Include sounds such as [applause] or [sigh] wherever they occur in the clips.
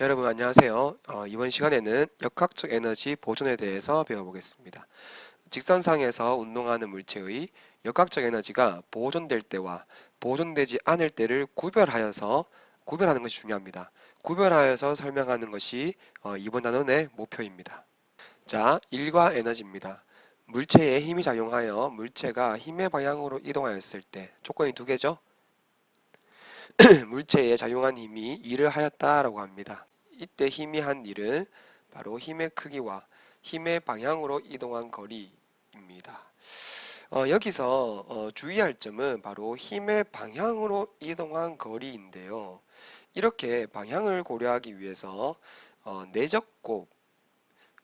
여러분 안녕하세요. 어, 이번 시간에는 역학적 에너지 보존에 대해서 배워보겠습니다. 직선상에서 운동하는 물체의 역학적 에너지가 보존될 때와 보존되지 않을 때를 구별하여서 구별하는 것이 중요합니다. 구별하여서 설명하는 것이 어, 이번 단원의 목표입니다. 자, 일과 에너지입니다. 물체에 힘이 작용하여 물체가 힘의 방향으로 이동하였을 때 조건이 두 개죠. [clears throat] 물체에 작용한 힘이 일을 하였다라고 합니다. 이때 힘이 한 일은 바로 힘의 크기와 힘의 방향으로 이동한 거리입니다. 어, 여기서 어, 주의할 점은 바로 힘의 방향으로 이동한 거리인데요. 이렇게 방향을 고려하기 위해서 어, 내적곱,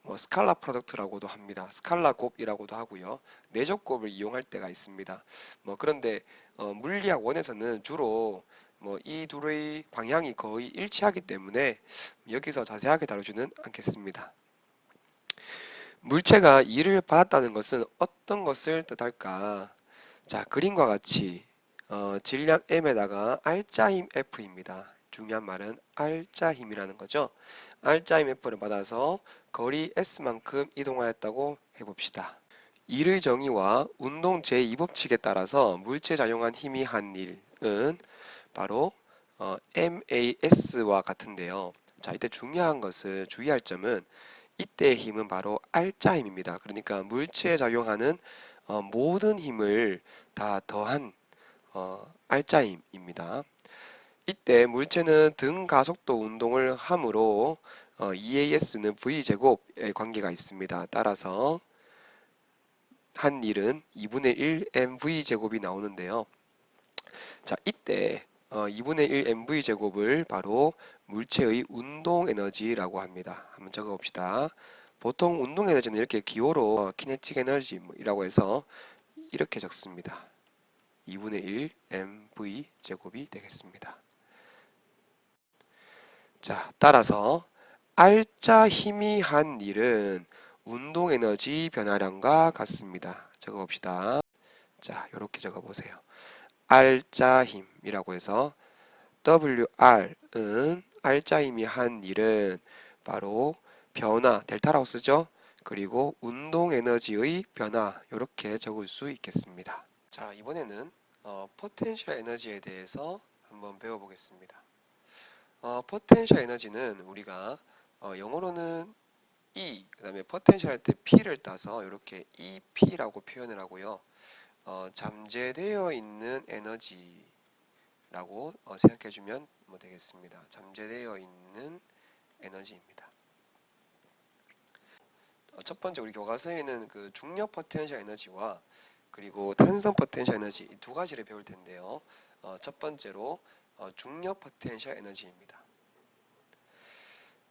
뭐 스칼라 프로덕트라고도 합니다. 스칼라 곱이라고도 하고요. 내적곱을 이용할 때가 있습니다. 뭐 그런데 어, 물리학 원에서는 주로 뭐 이 둘의 방향이 거의 일치하기 때문에 여기서 자세하게 다루지는 않겠습니다. 물체가 일을 받았다는 것은 어떤 것을 뜻할까? 자, 그림과 같이 어, 질량 m에다가 R자 힘 F입니다. 중요한 말은 R자 힘이라는 거죠. R자 힘 F를 받아서 거리 S만큼 이동하였다고 해봅시다. 일의 정의와 운동 제2법칙에 따라서 물체에 작용한 힘이 한 일은 바로 어, MAS와 같은데요. 자, 이때 중요한 것을 주의할 점은 이때의 힘은 바로 R자 힘입니다. 그러니까 물체에 작용하는 어, 모든 힘을 다 더한 어, R자 힘입니다. 이때 물체는 등 가속도 운동을 함으로 어, EAS는 V제곱의 관계가 있습니다. 따라서 한 일은 2분의 1 MV제곱이 나오는데요. 자, 이때 어, 2분의 1 mv 제곱을 바로 물체의 운동 에너지라고 합니다. 한번 적어봅시다. 보통 운동 에너지는 이렇게 기호로 키네틱 에너지이라고 해서 이렇게 적습니다. 2분의 1 mv 제곱이 되겠습니다. 자, 따라서 R자 힘이 한 일은 운동 에너지 변화량과 같습니다. 적어봅시다. 자, 이렇게 적어보세요. R자 힘이라고 해서 WR은 R자 힘이 한 일은 바로 변화, 델타라고 쓰죠. 그리고 운동 에너지의 변화 이렇게 적을 수 있겠습니다. 자 이번에는 어, 포텐셜 에너지에 대해서 한번 배워보겠습니다. 어, 포텐셜 에너지는 우리가 어, 영어로는 E, 그 다음에 포텐셜 할 때 P를 따서 이렇게 EP라고 표현을 하고요. 어, 잠재되어 있는 에너지라고 어, 생각해주면 뭐 되겠습니다. 잠재되어 있는 에너지입니다. 어, 첫 번째 우리 교과서에는 그 중력 포텐셜 에너지와 그리고 탄성 포텐셜 에너지 이 두 가지를 배울 텐데요. 어, 첫 번째로 어, 중력 포텐셜 에너지입니다.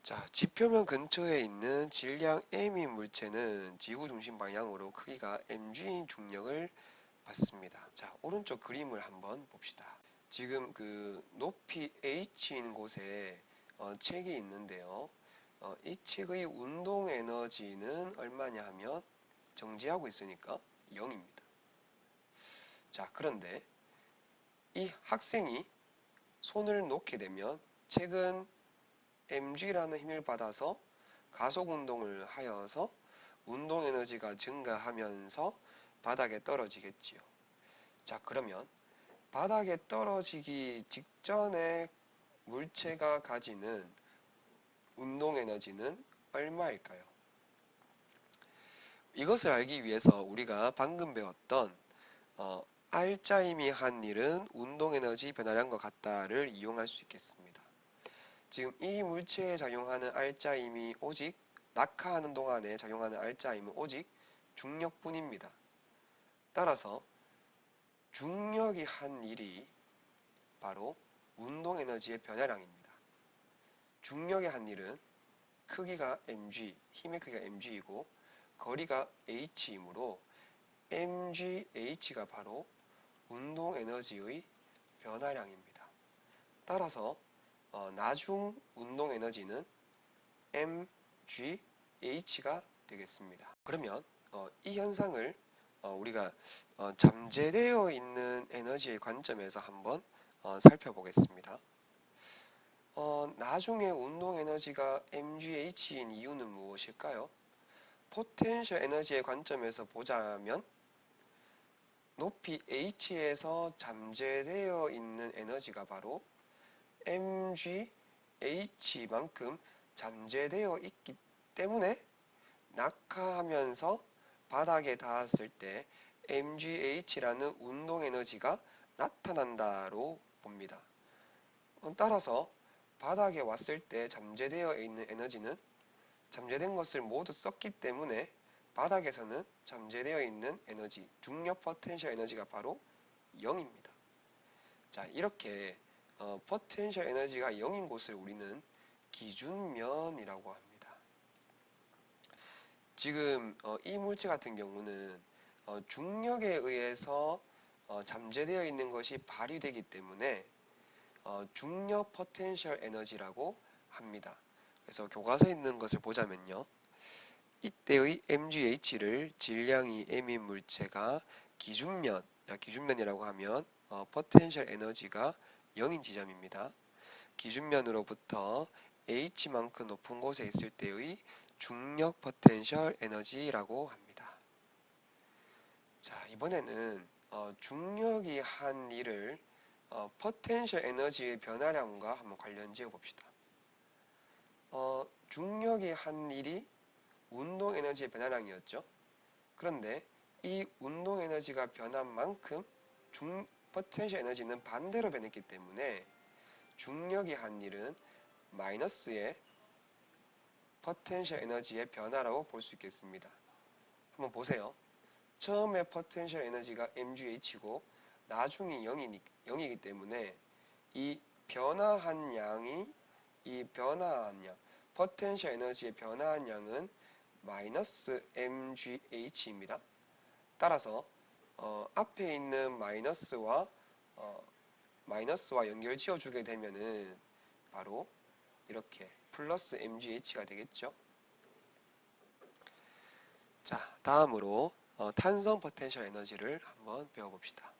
자, 지표면 근처에 있는 질량 m인 물체는 지구 중심 방향으로 크기가 mg인 중력을 받습니다. 자, 오른쪽 그림을 한번 봅시다. 지금 그 높이 h인 곳에 어, 책이 있는데요. 어, 이 책의 운동 에너지는 얼마냐 하면 정지하고 있으니까 0입니다. 자, 그런데 이 학생이 손을 놓게 되면 책은 mg라는 힘을 받아서 가속 운동을 하여서 운동 에너지가 증가하면서 바닥에 떨어지겠지요. 자, 그러면 바닥에 떨어지기 직전에 물체가 가지는 운동 에너지는 얼마일까요? 이것을 알기 위해서 우리가 방금 배웠던 어, 힘이 한 일은 운동 에너지 변화량과 같다를 이용할 수 있겠습니다. 지금 이 물체에 작용하는 힘이 오직 낙하하는 동안에 작용하는 힘은 오직 중력뿐입니다. 따라서 중력이 한 일이 바로 운동 에너지의 변화량입니다. 중력의 한 일은 크기가 mg, 힘의 크기가 mg이고 거리가 h이므로 mgh가 바로 운동 에너지의 변화량입니다. 따라서 어, 나중 운동 에너지는 mgh가 되겠습니다. 그러면 어, 이 현상을 어, 우리가 어, 잠재되어 있는 에너지의 관점에서 한번 어, 살펴보겠습니다. 어, 나중에 운동 에너지가 mgh인 이유는 무엇일까요? 포텐셜 에너지의 관점에서 보자면 높이 h에서 잠재되어 있는 에너지가 바로 mgh만큼 잠재되어 있기 때문에 낙하하면서 바닥에 닿았을 때 mgh라는 운동 에너지가 나타난다로 봅니다. 어, 따라서 바닥에 왔을 때 잠재되어 있는 에너지는 잠재된 것을 모두 썼기 때문에 바닥에서는 잠재되어 있는 에너지, 중력 포텐셜 에너지가 바로 0입니다. 자, 이렇게 어, 포텐셜 에너지가 0인 곳을 우리는 기준면이라고 합니다. 지금 어, 이 물체 같은 경우는 어, 중력에 의해서 어, 잠재되어 있는 것이 발휘되기 때문에 어, 중력 포텐셜 에너지라고 합니다. 그래서 교과서에 있는 것을 보자면요. 이때의 MGH를 질량이 M인 물체가 기준면, 야, 기준면이라고 하면 어, 포텐셜 에너지가 0인 지점입니다. 기준면으로부터 H만큼 높은 곳에 있을 때의 중력 포텐셜 에너지라고 합니다. 자, 이번에는 어, 중력이 한 일을 어, 포텐셜 에너지의 변화량과 한번 관련 지어 봅시다. 어, 중력이 한 일이 운동 에너지의 변화량이었죠. 그런데 이 운동 에너지가 변한 만큼 중 포텐셜 에너지는 반대로 변했기 때문에 중력이 한 일은 마이너스의 포텐셜 에너지의 변화라고 볼 수 있겠습니다. 한번 보세요. 처음에 포텐셜 에너지가 mgh고 나중에 0이니, 0이기 때문에 이 변화한 양이 이 변화한 양, 포텐셜 에너지의 변화한 양은 마이너스 mgh입니다. 따라서 어, 앞에 있는 마이너스와 어, 마이너스와 연결 지어주게 되면은 바로 이렇게 플러스 mgh가 되겠죠. 자, 다음으로 어, 탄성 포텐셜 에너지를 한번 배워봅시다.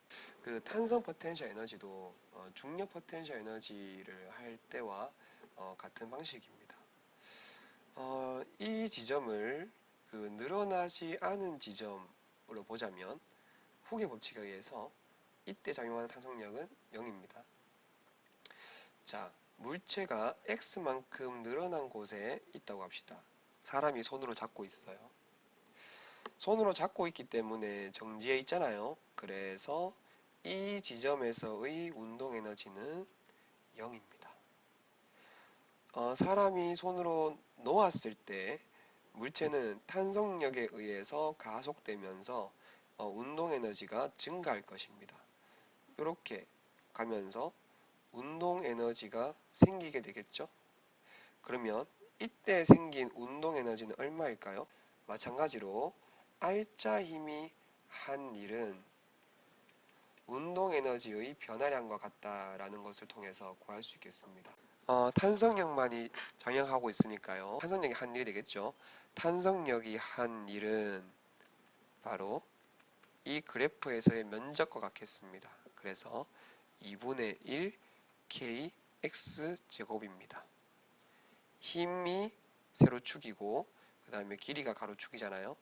그 탄성 포텐셜 에너지도 어, 중력 포텐셜 에너지를 할 때와 어, 같은 방식입니다. 어, 이 지점을 그 늘어나지 않은 지점으로 보자면 후계 법칙에 의해서 이때 작용하는 탄성력은 0입니다. 자, 물체가 x만큼 늘어난 곳에 있다고 합시다. 사람이 손으로 잡고 있어요. 손으로 잡고 있기 때문에 정지해 있잖아요. 그래서 이 지점에서의 운동 에너지는 0입니다. 어, 사람이 손으로 놓았을 때 물체는 탄성력에 의해서 가속되면서 어, 운동 에너지가 증가할 것입니다. 이렇게 가면서 운동 에너지가 생기게 되겠죠. 그러면 이때 생긴 운동 에너지는 얼마일까요? 마찬가지로 알짜 힘이 한 일은 운동 에너지의 변화량과 같다라는 것을 통해서 구할 수 있겠습니다. 어, 탄성력만이 작용하고 있으니까요. 탄성력이 한 일이 되겠죠. 탄성력이 한 일은 바로 이 그래프에서의 면적과 같겠습니다. 그래서 2분의 1 kx 제곱입니다. 힘이 세로축이고 그 다음에 길이가 가로축이잖아요.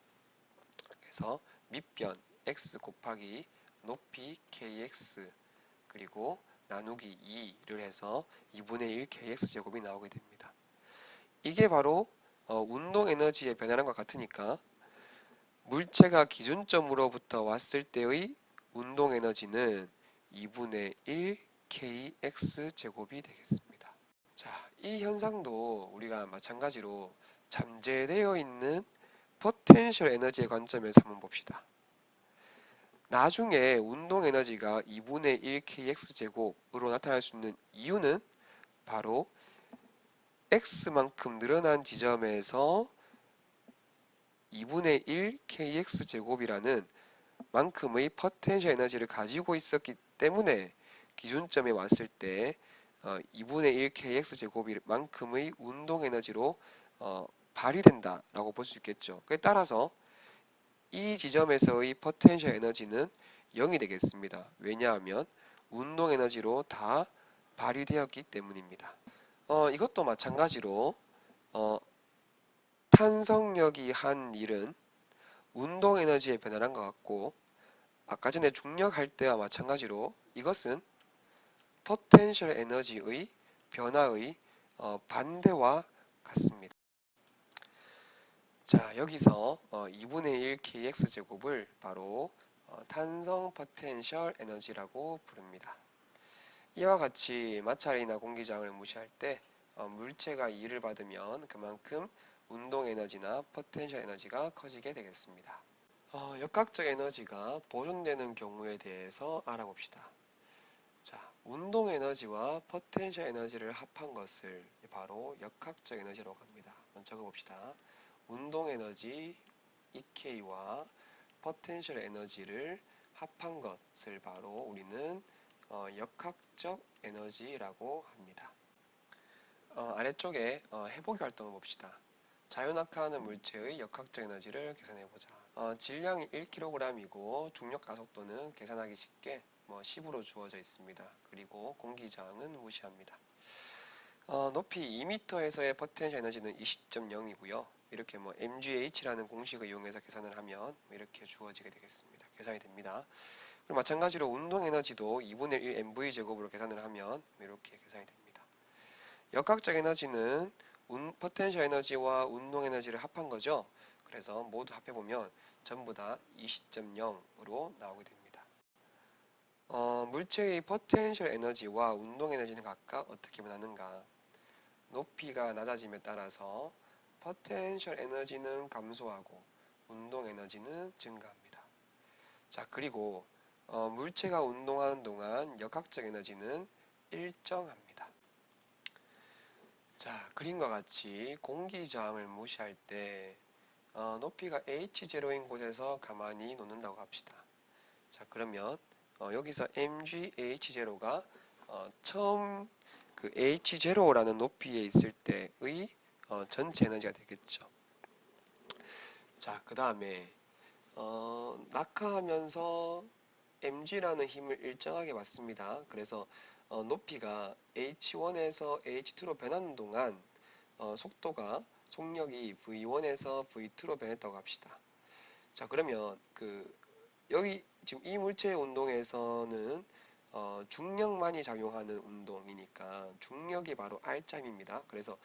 그래서 밑변 x 곱하기 높이 kx 그리고 나누기 2를 해서 2분의 1 kx 제곱이 나오게 됩니다. 이게 바로 어, 운동 에너지의 변화량과 같으니까 물체가 기준점으로부터 왔을 때의 운동 에너지는 2분의 1 kx 제곱이 되겠습니다. 자, 이 현상도 우리가 마찬가지로 잠재되어 있는 포텐셜 에너지의 관점에서 한번 봅시다. 나중에 운동 에너지가 2분의 1 kx 제곱으로 나타날 수 있는 이유는 바로 x만큼 늘어난 지점에서 2분의 1 kx 제곱이라는 만큼의 포텐셜 에너지를 가지고 있었기 때문에 기준점에 왔을 때 어, 2분의 1 kx 제곱만큼의 운동 에너지로 어, 발휘된다라고 볼 수 있겠죠. 그에 따라서 이 지점에서의 포텐셜 에너지는 0이 되겠습니다. 왜냐하면 운동 에너지로 다 발휘되었기 때문입니다. 어, 이것도 마찬가지로 어, 탄성력이 한 일은 운동 에너지의 변화란 것 같고 아까 전에 중력할 때와 마찬가지로 이것은 포텐셜 에너지의 변화의 어, 반대와 같습니다. 자 여기서 어, 2분의 1 kx 제곱을 바로 어, 탄성 포텐셜 에너지라고 부릅니다. 이와 같이 마찰이나 공기장을 무시할 때 어, 물체가 2를 받으면 그만큼 운동 에너지나 포텐셜 에너지가 커지게 되겠습니다. 어, 역학적 에너지가 보존되는 경우에 대해서 알아봅시다. 자, 운동 에너지와 포텐셜 에너지를 합한 것을 바로 역학적 에너지라고 합니다. 먼저 적어봅시다. 운동 에너지 EK와 포텐셜 에너지를 합한 것을 바로 우리는 어, 역학적 에너지라고 합니다. 어, 아래쪽에 어, 해보기 활동을 봅시다. 자유낙하하는 물체의 역학적 에너지를 계산해보자. 어, 질량이 1kg이고 중력 가속도는 계산하기 쉽게 뭐 10으로 주어져 있습니다. 그리고 공기저항은 무시합니다. 어, 높이 2m에서의 포텐셜 에너지는 20.0이고요. 이렇게 뭐 mgh라는 공식을 이용해서 계산을 하면 이렇게 주어지게 되겠습니다. 계산이 됩니다. 그리고 마찬가지로 운동 에너지도 2분의 1 mv 제곱으로 계산을 하면 이렇게 계산이 됩니다. 역학적 에너지는 운, 포텐셜 에너지와 운동 에너지를 합한 거죠. 그래서 모두 합해보면 전부 다 20.0으로 나오게 됩니다. 어, 물체의 포텐셜 에너지와 운동 에너지는 각각 어떻게 변하는가? 높이가 낮아짐에 따라서 포텐셜 에너지는 감소하고 운동 에너지는 증가합니다. 자, 그리고 어, 물체가 운동하는 동안 역학적 에너지는 일정합니다. 자, 그림과 같이 공기 저항을 무시할 때 어, 높이가 h0인 곳에서 가만히 놓는다고 합시다. 자, 그러면 어, 여기서 mgh0가 어, 처음 그 h0라는 높이에 있을 때의 어, 전체 에너지가 되겠죠. 자, 그 다음에 어, 낙하하면서 mg라는 힘을 일정하게 받습니다. 그래서 어, 높이가 h1에서 h2로 변하는 동안 어, 속도가 속력이 v1에서 v2로 변했다고 합시다. 자 그러면 그 여기 지금 이 물체의 운동에서는 어, 중력만이 작용하는 운동이니까 중력이 바로 R자 힘입니다. 그래서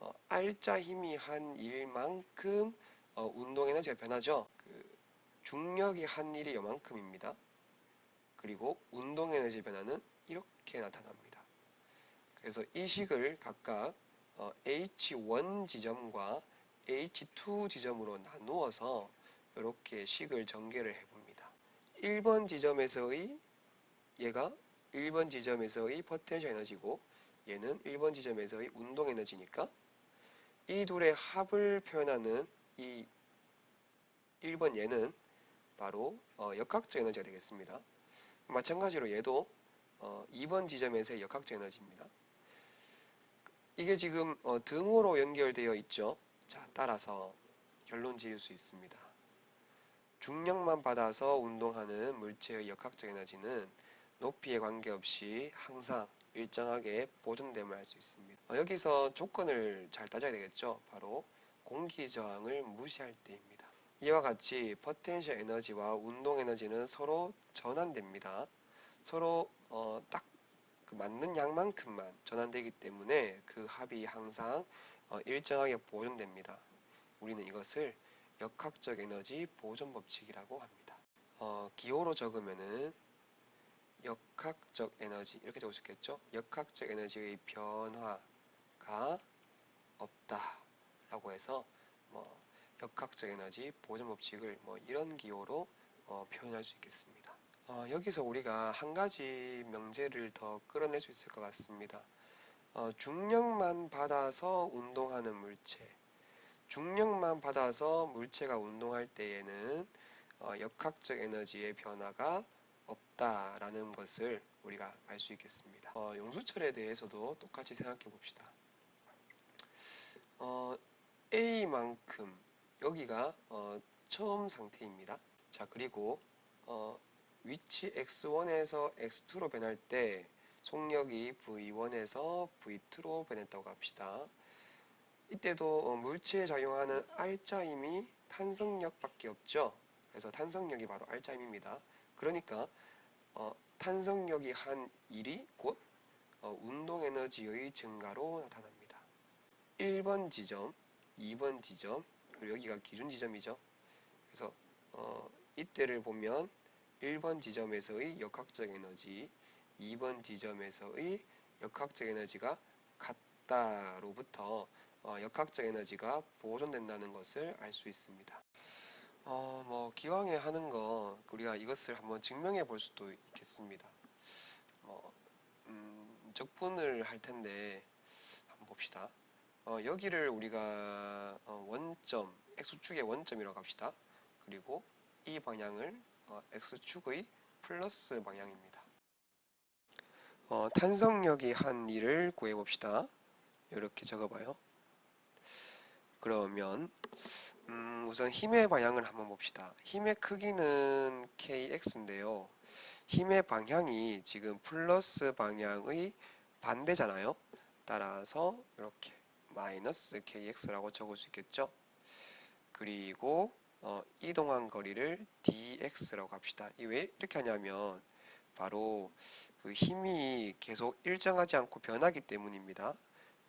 어, R자 힘이 한 일만큼 어, 운동 에너지가 변하죠. 그 중력이 한 일이 요만큼입니다. 그리고 운동 에너지 변화는 이렇게 나타납니다. 그래서 이 식을 각각 어, H1 지점과 H2 지점으로 나누어서 이렇게 식을 전개를 해봅니다. 1번 지점에서의 얘가 1번 지점에서의 포텐셜 에너지고 얘는 1번 지점에서의 운동 에너지니까 이 둘의 합을 표현하는 이 1번 얘는 바로 어, 역학적 에너지가 되겠습니다. 마찬가지로 얘도 어, 2번 지점에서의 역학적 에너지입니다. 이게 지금 어, 등호로 연결되어 있죠. 자, 따라서 결론 지을 수 있습니다. 중력만 받아서 운동하는 물체의 역학적 에너지는 높이에 관계없이 항상 일정하게 보존됨을 알 수 있습니다. 어, 여기서 조건을 잘 따져야 되겠죠. 바로 공기 저항을 무시할 때입니다. 이와 같이 포텐셜 에너지와 운동 에너지는 서로 전환됩니다. 서로 어, 딱그 맞는 양만큼만 전환되기 때문에 그 합이 항상 어, 일정하게 보존됩니다. 우리는 이것을 역학적 에너지 보존 법칙이라고 합니다. 어, 기호로 적으면은 역학적 에너지 이렇게 적을 수 있겠죠. 역학적 에너지의 변화가 없다 라고 해서 뭐 역학적 에너지 보존 법칙을 뭐 이런 기호로 어, 표현할 수 있겠습니다. 어, 여기서 우리가 한 가지 명제를 더 끌어낼 수 있을 것 같습니다. 어, 중력만 받아서 운동하는 물체. 중력만 받아서 물체가 운동할 때에는 어, 역학적 에너지의 변화가 없다라는 것을 우리가 알 수 있겠습니다. 어, 용수철에 대해서도 똑같이 생각해 봅시다. 어, A만큼 여기가 어, 처음 상태입니다. 자 그리고 어, 위치 x1에서 x2로 변할 때 속력이 V1에서 V2로 변했다고 합시다. 이때도 어, 물체에 작용하는 R자임이 탄성력밖에 없죠. 그래서 탄성력이 바로 R자임입니다. 그러니까 어, 탄성력이 한 일이 곧 어, 운동 에너지의 증가로 나타납니다. 1번 지점, 2번 지점, 그리고 여기가 기준 지점이죠. 그래서 어, 이때를 보면 1번 지점에서의 역학적 에너지, 2번 지점에서의 역학적 에너지가 같다로부터 어, 역학적 에너지가 보존된다는 것을 알 수 있습니다. 어, 뭐 기왕에 하는 거 우리가 이것을 한번 증명해 볼 수도 있겠습니다. 뭐 음, 적분을 할 텐데 한번 봅시다. 어, 여기를 우리가 어, 원점 x축의 원점이라고 합시다. 그리고 이 방향을 어, x축의 플러스 방향입니다. 어, 탄성력이 한 일을 구해 봅시다. 이렇게 적어봐요. 그러면 음, 우선 힘의 방향을 한번 봅시다. 힘의 크기는 kx인데요. 힘의 방향이 지금 플러스 방향의 반대잖아요. 따라서 이렇게 마이너스 kx라고 적을 수 있겠죠. 그리고 어, 이동한 거리를 dx라고 합시다. 이 왜 이렇게 하냐면 바로 그 힘이 계속 일정하지 않고 변하기 때문입니다.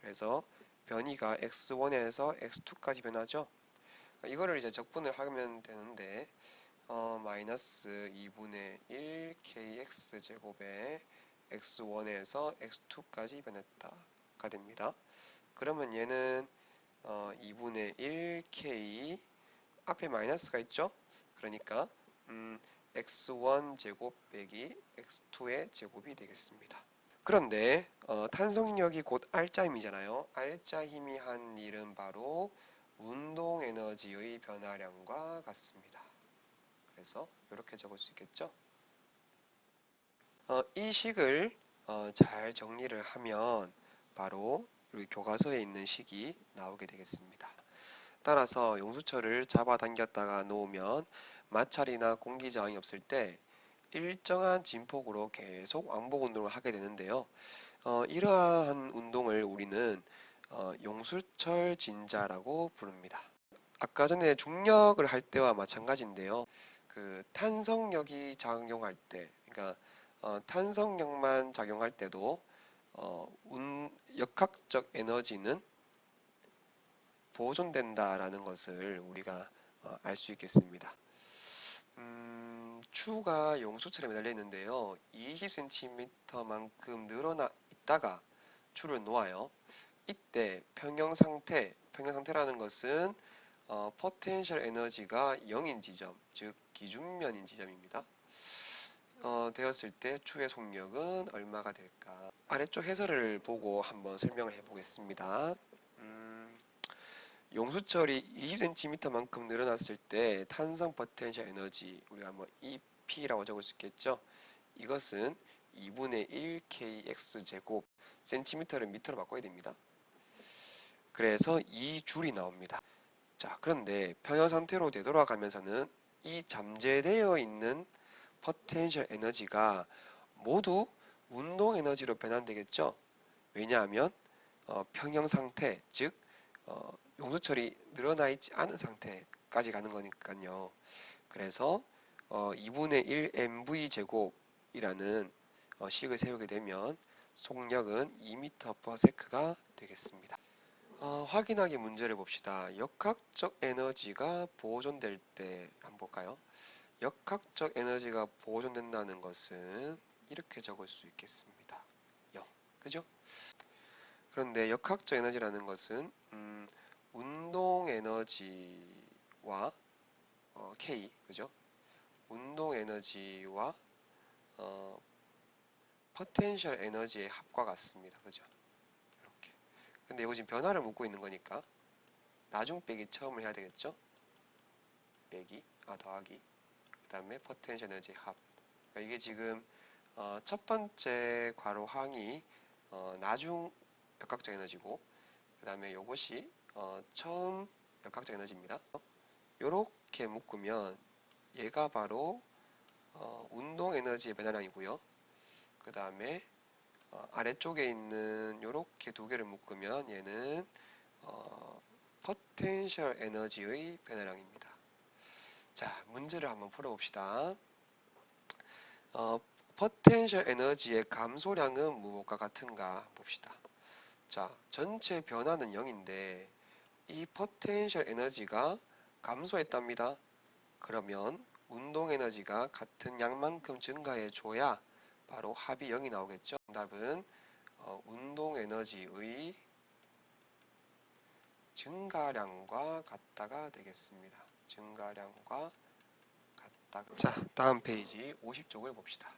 그래서 변이가 x1에서 x2까지 변하죠. 이거를 이제 적분을 하면 되는데 어, 마이너스 2분의 1 kx 제곱에 x1에서 x2까지 변했다가 됩니다. 그러면 얘는 어, 2분의 1 k 앞에 마이너스가 있죠? 그러니까 음, x1 제곱 빼기 x2의 제곱이 되겠습니다. 그런데 어, 탄성력이 곧 R자 힘이잖아요. R자 힘이 한 일은 바로 운동 에너지의 변화량과 같습니다. 그래서 이렇게 적을 수 있겠죠. 어, 이 식을 어, 잘 정리를 하면 바로 여기 교과서에 있는 식이 나오게 되겠습니다. 따라서 용수철을 잡아당겼다가 놓으면 마찰이나 공기 저항이 없을 때 일정한 진폭으로 계속 왕복 운동을 하게 되는데요. 어, 이러한 운동을 우리는 어, 용수철 진자라고 부릅니다. 아까 전에 중력을 할 때와 마찬가지인데요. 그 탄성력이 작용할 때, 그러니까 어, 탄성력만 작용할 때도 어, 운, 역학적 에너지는 보존된다라는 것을 우리가 어, 알수 있겠습니다. 음, 추가 용수철에 매달려 있는데요. 20cm만큼 늘어나 있다가 추를 놓아요. 이때 평형 상태, 평형 상태라는 것은 어, 포텐셜 에너지가 0인 지점, 즉 기준면인 지점입니다. 어, 되었을 때 추의 속력은 얼마가 될까? 아래쪽 해설을 보고 한번 설명을 해보겠습니다. 음, 용수철이 20cm만큼 늘어났을 때 탄성 포텐셜 에너지 우리가 뭐 EP라고 적을 수 있겠죠. 이것은 2분의 1 kx 제곱 센티미터를 미터로 바꿔야 됩니다. 그래서 이 줄이 나옵니다. 자, 그런데 평형 상태로 되돌아가면서는 이 잠재되어 있는 포텐셜 에너지가 모두 운동 에너지로 변환되겠죠. 왜냐하면 어, 평형 상태, 즉 어, 용수철이 늘어나 있지 않은 상태까지 가는 거니까요. 그래서 어, 2분의 1 mv 제곱이라는 어, 식을 세우게 되면 속력은 2m/s가 되겠습니다. 어, 확인하기 문제를 봅시다. 역학적 에너지가 보존될 때 한번 볼까요? 역학적 에너지가 보존된다는 것은 이렇게 적을 수 있겠습니다. 0. 그죠? 그런데 역학적 에너지라는 것은 음, 운동 에너지와 어, K, 그죠? 운동 에너지와 어, 포텐셜 에너지의 합과 같습니다. 그죠? 이렇게. 근데 이거 지금 변화를 묻고 있는 거니까 나중 빼기 처음을 해야 되겠죠? 빼기, 아 더하기. 그 다음에 포텐셜 에너지 합. 그러니까 이게 지금 어, 첫 번째 괄호 항이 어, 나중 역학적 에너지고 그 다음에 이것이 어, 처음 역학적 에너지입니다. 이렇게 묶으면 얘가 바로 어, 운동 에너지의 변화량이고요. 그 다음에 어, 아래쪽에 있는 이렇게 두 개를 묶으면 얘는 어, potential 에너지의 변화량입니다. 자, 문제를 한번 풀어봅시다. 어, potential 에너지의 감소량은 무엇과 같은가 봅시다. 자, 전체 변화는 0인데 이 potential 에너지가 감소했답니다. 그러면 운동 에너지가 같은 양만큼 증가해 줘야 바로 합이 0이 나오겠죠. 정답은 어, 운동 에너지의 증가량과 같다가 되겠습니다. 증가량과 같다. 자, 다음 페이지 50쪽을 봅시다.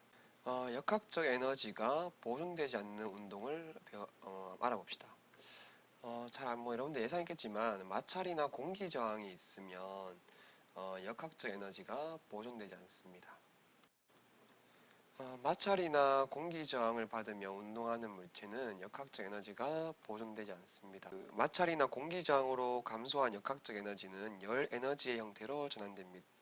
어, 역학적 에너지가 보존되지 않는 운동을 배워, 어, 알아봅시다. 어, 잘뭐 여러분들 예상했겠지만 마찰이나 공기 저항이 있으면 어, 역학적 에너지가 보존되지 않습니다. 어, 마찰이나 공기 저항을 받으며 운동하는 물체는 역학적 에너지가 보존되지 않습니다. 그 마찰이나 공기 저항으로 감소한 역학적 에너지는 열 에너지의 형태로 전환됩니다.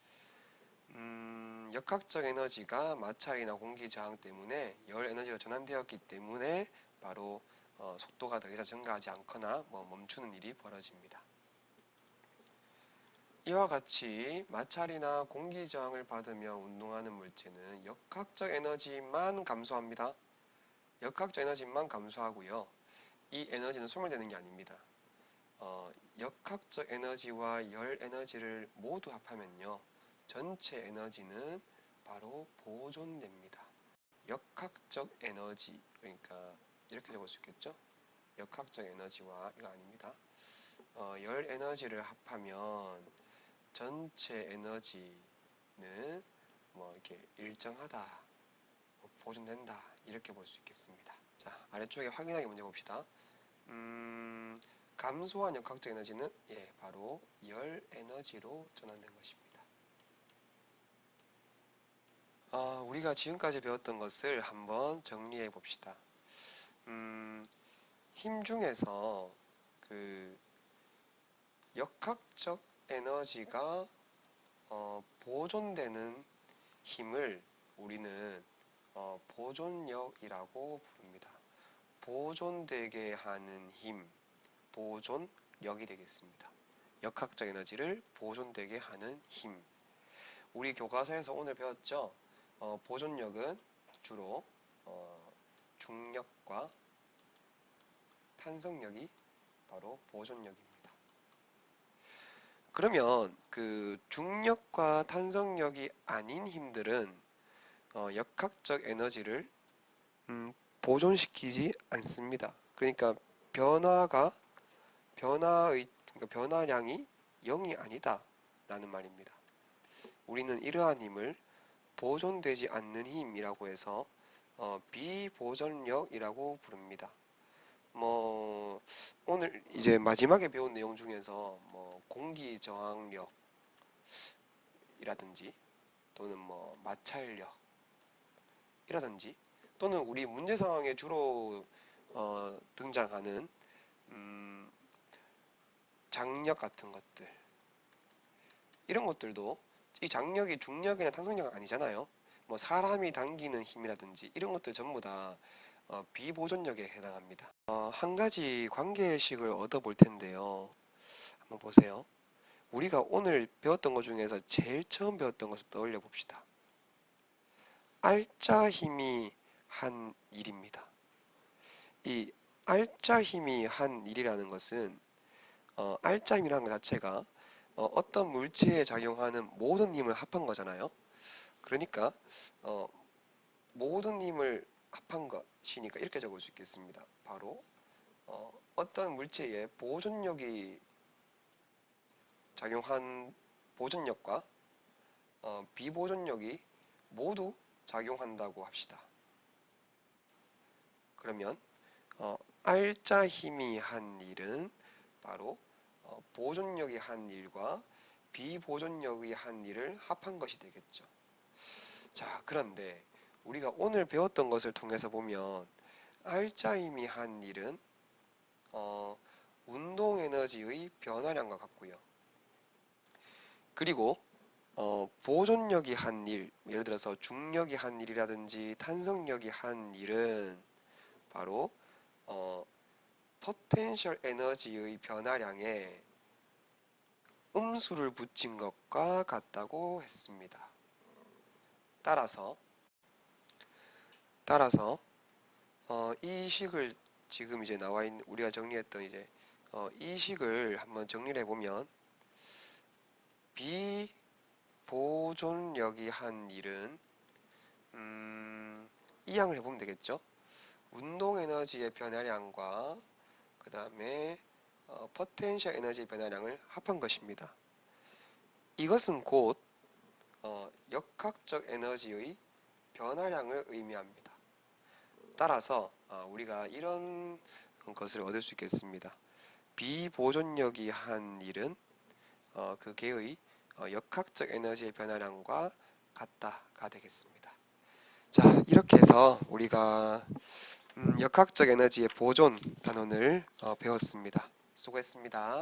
음, 역학적 에너지가 마찰이나 공기 저항 때문에 열 에너지로 전환되었기 때문에 바로 어, 속도가 더 이상 증가하지 않거나 뭐 멈추는 일이 벌어집니다. 이와 같이 마찰이나 공기 저항을 받으며 운동하는 물체는 역학적 에너지만 감소합니다. 역학적 에너지만 감소하고요. 이 에너지는 소멸되는 게 아닙니다. 어, 역학적 에너지와 열 에너지를 모두 합하면요. 전체 에너지는 바로 보존됩니다. 역학적 에너지, 그러니까 이렇게 적을 수 있겠죠? 역학적 에너지와 이거 아닙니다. 어, 열 에너지를 합하면 전체 에너지는 뭐 이렇게 일정하다, 뭐 보존된다 이렇게 볼 수 있겠습니다. 자 아래쪽에 확인하기 문제 봅시다. 음, 감소한 역학적 에너지는 예 바로 열 에너지로 전환된 것입니다. 어, 우리가 지금까지 배웠던 것을 한번 정리해 봅시다. 음, 힘 중에서 그 역학적 에너지가 어, 보존되는 힘을 우리는 어, 보존력이라고 부릅니다. 보존되게 하는 힘, 보존력이 되겠습니다. 역학적 에너지를 보존되게 하는 힘. 우리 교과서에서 오늘 배웠죠? 어, 보존력은 주로 어, 중력과 탄성력이 바로 보존력입니다. 그러면 그 중력과 탄성력이 아닌 힘들은 어, 역학적 에너지를 음, 보존시키지 않습니다. 그러니까 변화가 변화의 그러니까 변화량이 0이 아니다 라는 말입니다. 우리는 이러한 힘을 보존되지 않는 힘이라고 해서 어, 비보존력이라고 부릅니다. 뭐 오늘 이제 마지막에 배운 내용 중에서 뭐 공기 저항력 이라든지 또는 뭐 마찰력 이라든지 또는 우리 문제 상황에 주로 어, 등장하는 음, 장력 같은 것들 이런 것들도 이 장력이 중력이나 탄성력 아니잖아요. 뭐 사람이 당기는 힘이라든지 이런 것들 전부 다 어, 비보존력에 해당합니다. 어, 한 가지 관계식을 얻어볼 텐데요. 한번 보세요. 우리가 오늘 배웠던 것 중에서 제일 처음 배웠던 것을 떠올려 봅시다. 알짜 힘이 한 일입니다. 이 알짜 힘이 한 일이라는 것은 어, 알짜 힘이라는 것 자체가 어, 떤 물체에 작용하는 모든 힘을 합한 거잖아요. 그러니까 어, 모든 힘을 합한 것이니까 이렇게 적을 수 있겠습니다. 바로 어, 떤 물체에 보존력이 작용한 보존력과 어, 비보존력이 모두 작용한다고 합시다. 그러면 어, 알짜 힘이 한 일은 바로 어, 보존력이 한 일과 비보존력이 한 일을 합한 것이 되겠죠. 자, 그런데 우리가 오늘 배웠던 것을 통해서 보면 알짜힘이 한 일은 어, 운동 에너지의 변화량과 같고요. 그리고 어, 보존력이 한 일, 예를 들어서 중력이 한 일이라든지 탄성력이 한 일은 바로 어, 포텐셜 에너지의 변화량에 음수를 붙인 것과 같다고 했습니다. 따라서 따라서 어, 이 식을 지금 이제 나와 있는 우리가 정리했던 이제 어, 이 식을 한번 정리를 해보면 비보존력이 한 일은 음, 이 양을 해보면 되겠죠. 운동 에너지의 변화량과 그 다음에 어, 포텐셜 에너지의 변화량을 합한 것입니다. 이것은 곧 어, 역학적 에너지의 변화량을 의미합니다. 따라서 어, 우리가 이런 것을 얻을 수 있겠습니다. 비보존력이 한 일은 어, 그 개의 어, 역학적 에너지의 변화량과 같다가 되겠습니다. 자 이렇게 해서 우리가 음, 역학적 에너지의 보존 단원을 어, 배웠습니다. 수고했습니다.